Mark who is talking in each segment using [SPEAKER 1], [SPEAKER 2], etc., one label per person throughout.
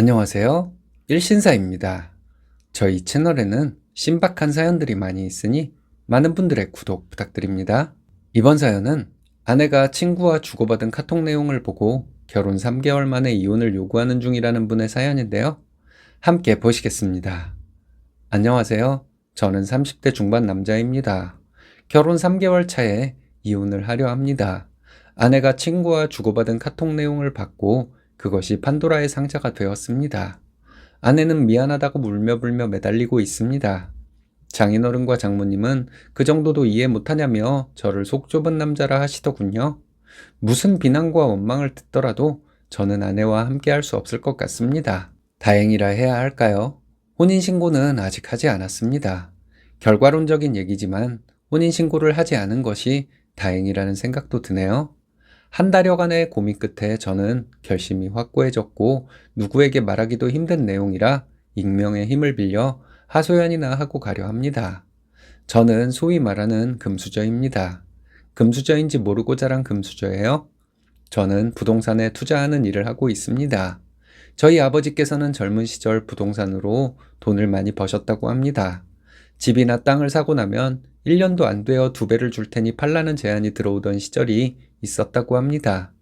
[SPEAKER 1] 안녕하세요. 일신사입니다. 저희 채널에는 신박한 사연들이 많이 있으니 많은 분들의 구독 부탁드립니다. 이번 사연은 아내가 친구와 주고받은 카톡 내용을 보고 결혼 3개월 만에 이혼을 요구하는 중이라는 분의 사연인데요. 함께 보시겠습니다. 안녕하세요. 저는 30대 중반 남자입니다. 결혼 3개월 차에 이혼을 하려 합니다. 아내가 친구와 주고받은 카톡 내용을 받고 그것이 판도라의 상자가 되었습니다. 아내는 미안하다고 울며불며 매달리고 있습니다. 장인어른과 장모님은 그 정도도 이해 못하냐며 저를 속 좁은 남자라 하시더군요. 무슨 비난과 원망을 듣더라도 저는 아내와 함께 할 수 없을 것 같습니다. 다행이라 해야 할까요? 혼인신고는 아직 하지 않았습니다. 결과론적인 얘기지만 혼인신고를 하지 않은 것이 다행이라는 생각도 드네요. 한 달여간의 고민 끝에 저는 결심이 확고해졌고 누구에게 말하기도 힘든 내용이라 익명의 힘을 빌려 하소연이나 하고 가려 합니다. 저는 소위 말하는 금수저입니다. 금수저인지 모르고 자란 금수저예요. 저는 부동산에 투자하는 일을 하고 있습니다. 저희 아버지께서는 젊은 시절 부동산으로 돈을 많이 버셨다고 합니다. 집이나 땅을 사고 나면 1년도 안 되어 두 배를 줄 테니 팔라는 제안이 들어오던 시절이 있었다고 합니다.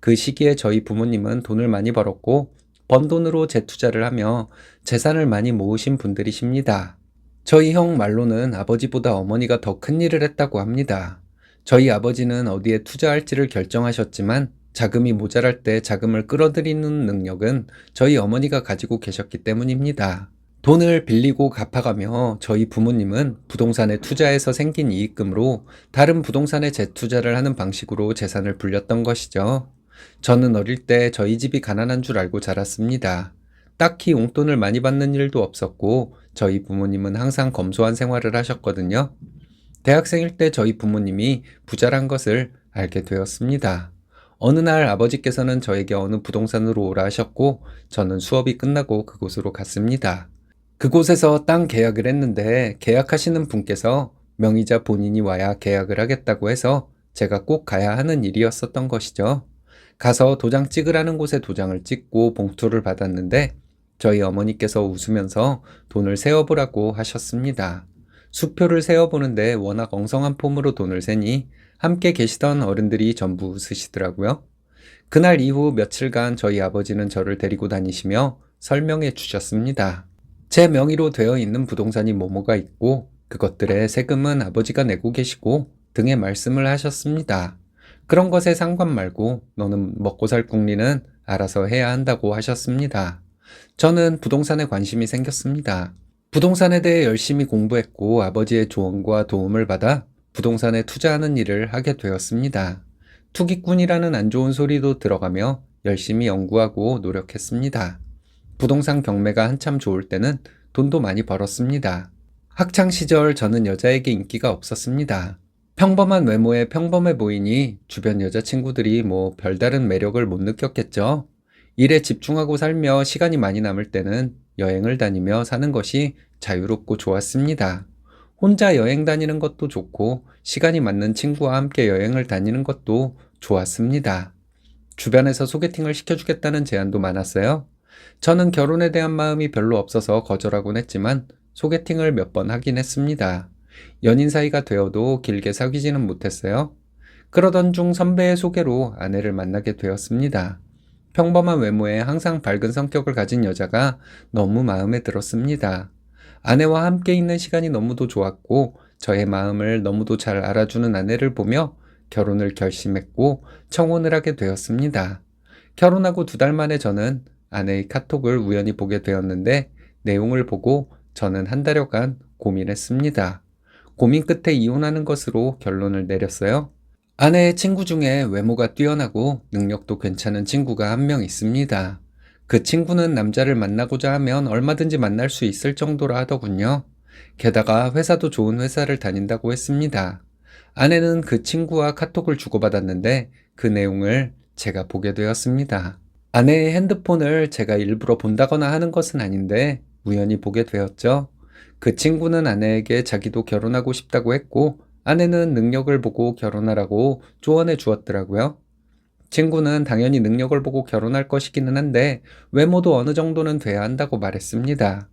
[SPEAKER 1] 그 시기에 저희 부모님은 돈을 많이 벌었고 번 돈으로 재투자를 하며 재산을 많이 모으신 분들이십니다. 저희 형 말로는 아버지보다 어머니가 더 큰 일을 했다고 합니다. 저희 아버지는 어디에 투자할지를 결정하셨지만 자금이 모자랄 때 자금을 끌어들이는 능력은 저희 어머니가 가지고 계셨기 때문입니다. 돈을 빌리고 갚아가며 저희 부모님은 부동산에 투자해서 생긴 이익금으로 다른 부동산에 재투자를 하는 방식으로 재산을 불렸던 것이죠. 저는 어릴 때 저희 집이 가난한 줄 알고 자랐습니다. 딱히 용돈을 많이 받는 일도 없었고 저희 부모님은 항상 검소한 생활을 하셨거든요. 대학생일 때 저희 부모님이 부자란 것을 알게 되었습니다. 어느 날 아버지께서는 저에게 어느 부동산으로 오라 하셨고 저는 수업이 끝나고 그곳으로 갔습니다. 그곳에서 땅 계약을 했는데 계약하시는 분께서 명의자 본인이 와야 계약을 하겠다고 해서 제가 꼭 가야 하는 일이었었던 것이죠. 가서 도장 찍으라는 곳에 도장을 찍고 봉투를 받았는데 저희 어머니께서 웃으면서 돈을 세어보라고 하셨습니다. 수표를 세어보는데 워낙 엉성한 폼으로 돈을 세니 함께 계시던 어른들이 전부 웃으시더라고요. 그날 이후 며칠간 저희 아버지는 저를 데리고 다니시며 설명해 주셨습니다. 제 명의로 되어 있는 부동산이 뭐뭐가 있고 그것들의 세금은 아버지가 내고 계시고 등의 말씀을 하셨습니다. 그런 것에 상관 말고 너는 먹고 살 궁리는 알아서 해야 한다고 하셨습니다. 저는 부동산에 관심이 생겼습니다. 부동산에 대해 열심히 공부했고 아버지의 조언과 도움을 받아 부동산에 투자하는 일을 하게 되었습니다. 투기꾼이라는 안 좋은 소리도 들어가며 열심히 연구하고 노력했습니다. 부동산 경매가 한참 좋을 때는 돈도 많이 벌었습니다. 학창 시절 저는 여자에게 인기가 없었습니다. 평범한 외모에 평범해 보이니 주변 여자친구들이 뭐 별다른 매력을 못 느꼈겠죠. 일에 집중하고 살며 시간이 많이 남을 때는 여행을 다니며 사는 것이 자유롭고 좋았습니다. 혼자 여행 다니는 것도 좋고 시간이 맞는 친구와 함께 여행을 다니는 것도 좋았습니다. 주변에서 소개팅을 시켜주겠다는 제안도 많았어요. 저는 결혼에 대한 마음이 별로 없어서 거절하곤 했지만 소개팅을 몇 번 하긴 했습니다. 연인 사이가 되어도 길게 사귀지는 못했어요. 그러던 중 선배의 소개로 아내를 만나게 되었습니다. 평범한 외모에 항상 밝은 성격을 가진 여자가 너무 마음에 들었습니다. 아내와 함께 있는 시간이 너무도 좋았고 저의 마음을 너무도 잘 알아주는 아내를 보며 결혼을 결심했고 청혼을 하게 되었습니다. 결혼하고 두 달 만에 저는 아내의 카톡을 우연히 보게 되었는데 내용을 보고 저는 한 달여간 고민했습니다. 고민 끝에 이혼하는 것으로 결론을 내렸어요. 아내의 친구 중에 외모가 뛰어나고 능력도 괜찮은 친구가 한 명 있습니다. 그 친구는 남자를 만나고자 하면 얼마든지 만날 수 있을 정도라 하더군요. 게다가 회사도 좋은 회사를 다닌다고 했습니다. 아내는 그 친구와 카톡을 주고받았는데 그 내용을 제가 보게 되었습니다. 아내의 핸드폰을 제가 일부러 본다거나 하는 것은 아닌데 우연히 보게 되었죠. 그 친구는 아내에게 자기도 결혼하고 싶다고 했고 아내는 능력을 보고 결혼하라고 조언해 주었더라고요. 친구는 당연히 능력을 보고 결혼할 것이기는 한데 외모도 어느 정도는 돼야 한다고 말했습니다.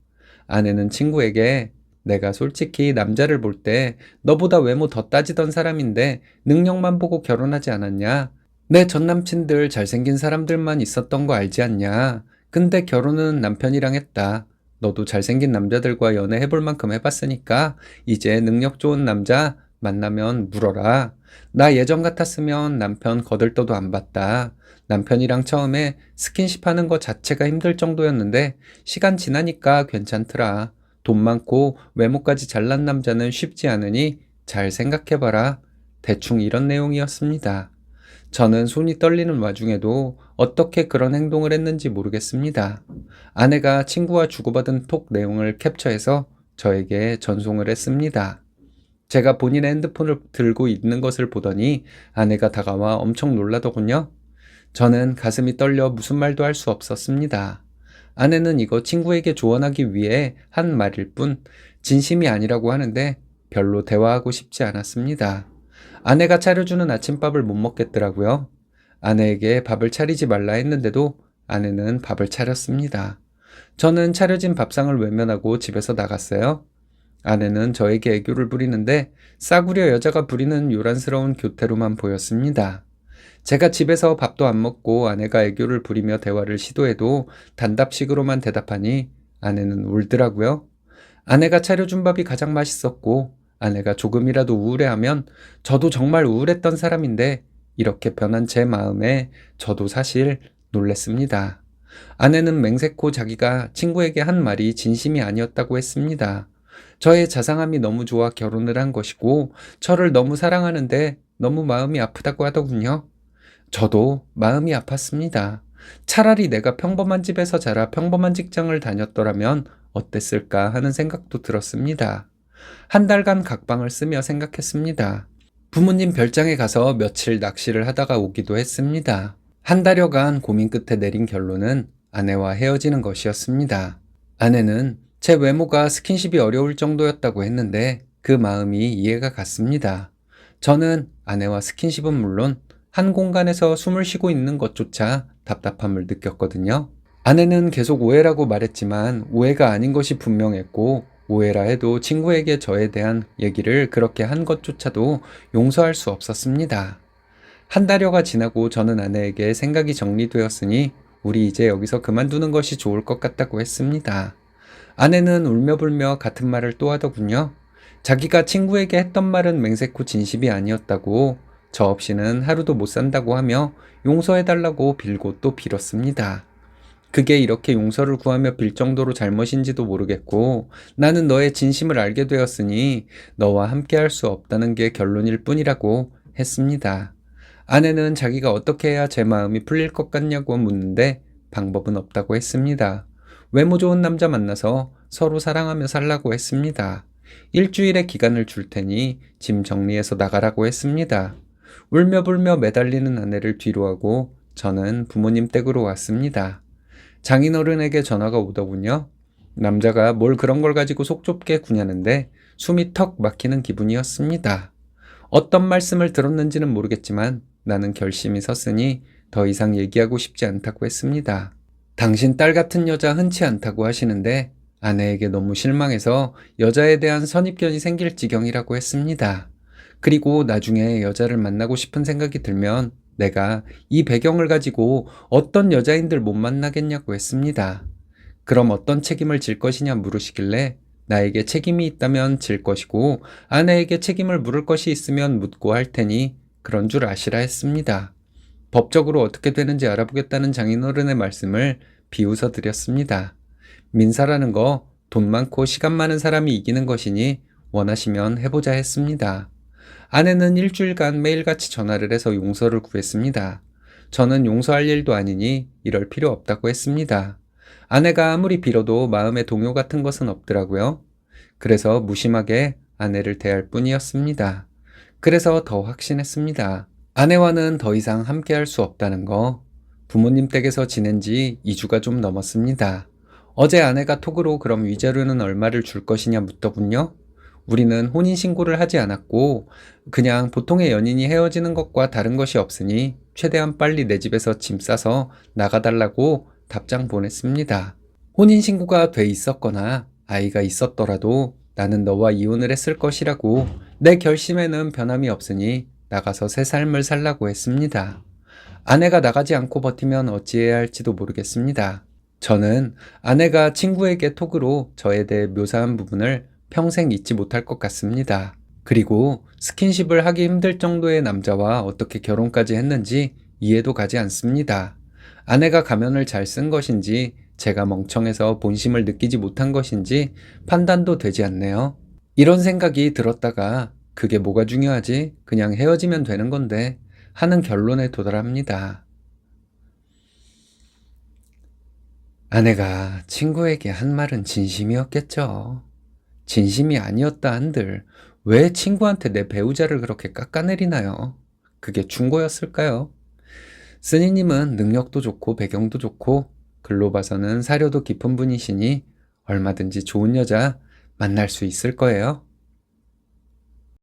[SPEAKER 1] 아내는 친구에게 내가 솔직히 남자를 볼 때 너보다 외모 더 따지던 사람인데 능력만 보고 결혼하지 않았냐? 내 전 남친들 잘생긴 사람들만 있었던 거 알지 않냐? 근데 결혼은 남편이랑 했다. 너도 잘생긴 남자들과 연애해볼 만큼 해봤으니까 이제 능력 좋은 남자 만나면 물어라. 나 예전 같았으면 남편 거들떠도 안 봤다. 남편이랑 처음에 스킨십 하는 거 자체가 힘들 정도였는데 시간 지나니까 괜찮더라. 돈 많고 외모까지 잘난 남자는 쉽지 않으니 잘 생각해봐라. 대충 이런 내용이었습니다. 저는 손이 떨리는 와중에도 어떻게 그런 행동을 했는지 모르겠습니다. 아내가 친구와 주고받은 톡 내용을 캡처해서 저에게 전송을 했습니다. 제가 본인의 핸드폰을 들고 있는 것을 보더니 아내가 다가와 엄청 놀라더군요. 저는 가슴이 떨려 무슨 말도 할 수 없었습니다. 아내는 이거 친구에게 조언하기 위해 한 말일 뿐 진심이 아니라고 하는데 별로 대화하고 싶지 않았습니다. 아내가 차려주는 아침밥을 못 먹겠더라고요. 아내에게 밥을 차리지 말라 했는데도 아내는 밥을 차렸습니다. 저는 차려진 밥상을 외면하고 집에서 나갔어요. 아내는 저에게 애교를 부리는데 싸구려 여자가 부리는 요란스러운 교태로만 보였습니다. 제가 집에서 밥도 안 먹고 아내가 애교를 부리며 대화를 시도해도 단답식으로만 대답하니 아내는 울더라고요. 아내가 차려준 밥이 가장 맛있었고 아내가 조금이라도 우울해하면 저도 정말 우울했던 사람인데 이렇게 변한 제 마음에 저도 사실 놀랬습니다. 아내는 맹세코 자기가 친구에게 한 말이 진심이 아니었다고 했습니다. 저의 자상함이 너무 좋아 결혼을 한 것이고 저를 너무 사랑하는데 너무 마음이 아프다고 하더군요. 저도 마음이 아팠습니다. 차라리 내가 평범한 집에서 자라 평범한 직장을 다녔더라면 어땠을까 하는 생각도 들었습니다. 한 달간 각방을 쓰며 생각했습니다. 부모님 별장에 가서 며칠 낚시를 하다가 오기도 했습니다. 한 달여간 고민 끝에 내린 결론은 아내와 헤어지는 것이었습니다. 아내는 제 외모가 스킨십이 어려울 정도였다고 했는데 그 마음이 이해가 갔습니다. 저는 아내와 스킨십은 물론 한 공간에서 숨을 쉬고 있는 것조차 답답함을 느꼈거든요. 아내는 계속 오해라고 말했지만 오해가 아닌 것이 분명했고 오해라 해도 친구에게 저에 대한 얘기를 그렇게 한 것조차도 용서할 수 없었습니다. 한 달여가 지나고 저는 아내에게 생각이 정리되었으니 우리 이제 여기서 그만두는 것이 좋을 것 같다고 했습니다. 아내는 울며불며 같은 말을 또 하더군요. 자기가 친구에게 했던 말은 맹세코 진심이 아니었다고 저 없이는 하루도 못 산다고 하며 용서해달라고 빌고 또 빌었습니다. 그게 이렇게 용서를 구하며 빌 정도로 잘못인지도 모르겠고 나는 너의 진심을 알게 되었으니 너와 함께 할 수 없다는 게 결론일 뿐이라고 했습니다. 아내는 자기가 어떻게 해야 제 마음이 풀릴 것 같냐고 묻는데 방법은 없다고 했습니다. 외모 좋은 남자 만나서 서로 사랑하며 살라고 했습니다. 일주일의 기간을 줄 테니 짐 정리해서 나가라고 했습니다. 울며 불며 매달리는 아내를 뒤로하고 저는 부모님 댁으로 왔습니다. 장인어른에게 전화가 오더군요. 남자가 뭘 그런 걸 가지고 속 좁게 구냐는데 숨이 턱 막히는 기분이었습니다. 어떤 말씀을 들었는지는 모르겠지만 나는 결심이 섰으니 더 이상 얘기하고 싶지 않다고 했습니다. 당신 딸 같은 여자 흔치 않다고 하시는데 아내에게 너무 실망해서 여자에 대한 선입견이 생길 지경이라고 했습니다. 그리고 나중에 여자를 만나고 싶은 생각이 들면 내가 이 배경을 가지고 어떤 여자인들 못 만나겠냐고 했습니다. 그럼 어떤 책임을 질 것이냐 물으시길래 나에게 책임이 있다면 질 것이고 아내에게 책임을 물을 것이 있으면 묻고 할 테니 그런 줄 아시라 했습니다. 법적으로 어떻게 되는지 알아보겠다는 장인어른의 말씀을 비웃어 드렸습니다. 민사라는 거 돈 많고 시간 많은 사람이 이기는 것이니 원하시면 해보자 했습니다. 아내는 일주일간 매일같이 전화를 해서 용서를 구했습니다. 저는 용서할 일도 아니니 이럴 필요 없다고 했습니다. 아내가 아무리 빌어도 마음의 동요 같은 것은 없더라고요. 그래서 무심하게 아내를 대할 뿐이었습니다. 그래서 더 확신했습니다. 아내와는 더 이상 함께 할 수 없다는 거. 부모님 댁에서 지낸 지 2주가 좀 넘었습니다. 어제 아내가 톡으로 그럼 위자료는 얼마를 줄 것이냐 묻더군요. 우리는 혼인신고를 하지 않았고, 그냥 보통의 연인이 헤어지는 것과 다른 것이 없으니 최대한 빨리 내 집에서 짐 싸서 나가달라고 답장 보냈습니다. 혼인신고가 돼 있었거나 아이가 있었더라도 나는 너와 이혼을 했을 것이라고 내 결심에는 변함이 없으니 나가서 새 삶을 살라고 했습니다. 아내가 나가지 않고 버티면 어찌해야 할지도 모르겠습니다. 저는 아내가 친구에게 톡으로 저에 대해 묘사한 부분을 평생 잊지 못할 것 같습니다. 그리고 스킨십을 하기 힘들 정도의 남자와 어떻게 결혼까지 했는지 이해도 가지 않습니다. 아내가 가면을 잘 쓴 것인지 제가 멍청해서 본심을 느끼지 못한 것인지 판단도 되지 않네요. 이런 생각이 들었다가 그게 뭐가 중요하지? 그냥 헤어지면 되는 건데 하는 결론에 도달합니다. 아내가 친구에게 한 말은 진심이었겠죠. 진심이 아니었다 한들 왜 친구한테 내 배우자를 그렇게 깎아내리나요? 그게 충고였을까요? 쓰니님은 능력도 좋고 배경도 좋고 글로 봐서는 사려도 깊은 분이시니 얼마든지 좋은 여자 만날 수 있을 거예요.